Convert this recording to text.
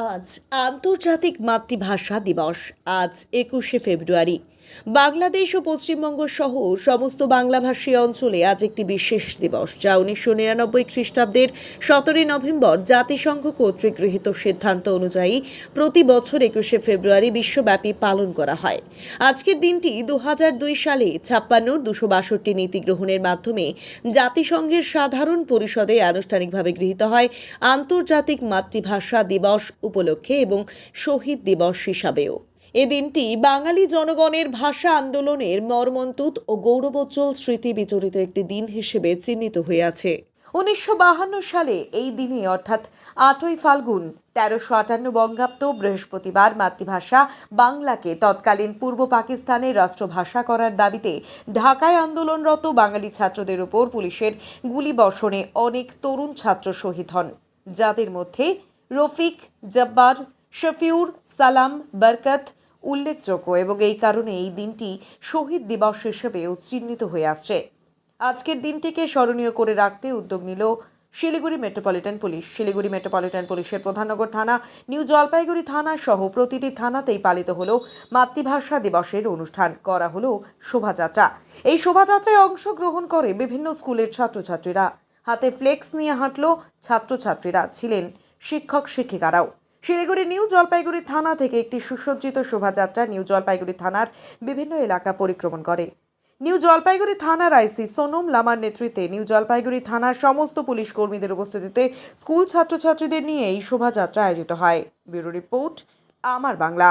আজ আন্তর্জাতিক মাতৃভাষা দিবস আজ একুশে ফেব্রুয়ারি। বাংলাদেশ ও পশ্চিমবঙ্গ সহ সমস্ত বাংলাভাষী অঞ্চলে আজ একটি বিশেষ দিবস, যা উনিশশো নিরানব্বই খ্রিস্টাব্দের সতেরোই নভেম্বর জাতিসংঘ কর্তৃক গৃহীত সিদ্ধান্ত অনুযায়ী প্রতি বছর একুশে ফেব্রুয়ারি বিশ্বব্যাপী পালন করা হয়। আজকের দিনটি দু দুই সালে ছাপ্পান্নর দুশো বাষট্টি নীতি গ্রহণের মাধ্যমে জাতিসংঘের সাধারণ পরিষদে আনুষ্ঠানিকভাবে গৃহীত হয় আন্তর্জাতিক মাতৃভাষা দিবস উপলক্ষে এবং শহীদ দিবস হিসাবেও। এ দিনটি বাঙালি জনগণের ভাষা আন্দোলনের মর্মন্তুত ও গৌরবোজ্জ্বল স্মৃতি বিচরিত একটি দিন হিসেবে চিহ্নিত হয়ে আছে। উনিশশো সালে এই দিনে, অর্থাৎ আটই ফাল্গুন, তেরোশো আটান্ন বঙ্গাব্দ বৃহস্পতিবার মাতৃভাষা বাংলাকে তৎকালীন পূর্ব পাকিস্তানের রাষ্ট্রভাষা করার দাবিতে ঢাকায় আন্দোলনরত বাঙালি ছাত্রদের উপর পুলিশের গুলিবর্ষণে অনেক তরুণ ছাত্র শহীদ হন, যাদের মধ্যে রফিক, জব্বার, শফিউর, সালাম, বরকত উল্লেখযোগ্য এবং এই কারণে এই দিনটি শহীদ দিবস হিসেবেও চিহ্নিত হয়ে আসছে। আজকের দিনটিকে স্মরণীয় করে রাখতে উদ্যোগ নিল Siliguri metropolitan police. Siliguri metropolitan পুলিশের প্রধাননগর থানা, নিউ জলপাইগুড়ি থানা সহ প্রতিটি থানাতেই পালিত হলো মাতৃভাষা দিবসের অনুষ্ঠান। করা হলো শোভাযাত্রা। এই শোভাযাত্রায় অংশগ্রহণ করে বিভিন্ন স্কুলের ছাত্রছাত্রীরা। হাতে ফ্লেক্স নিয়ে হাঁটল ছাত্রছাত্রীরা ছিলেন শিক্ষক শিক্ষিকারাও শিলিগুড়ি নিউ জলপাইগুড়ি থানা থেকে একটি সুসজ্জিত শোভাযাত্রা নিউ জলপাইগুড়ি থানার বিভিন্ন এলাকা পরিক্রমণ করে। নিউ জলপাইগুড়ি থানার আইসি সোনম লামার নেতৃত্বে নিউ জলপাইগুড়ি থানার সমস্ত পুলিশ কর্মীদের উপস্থিতিতে স্কুল ছাত্রছাত্রীদের নিয়ে এই শোভাযাত্রা আয়োজিত হয়। ব্যুরো রিপোর্ট, আমার বাংলা।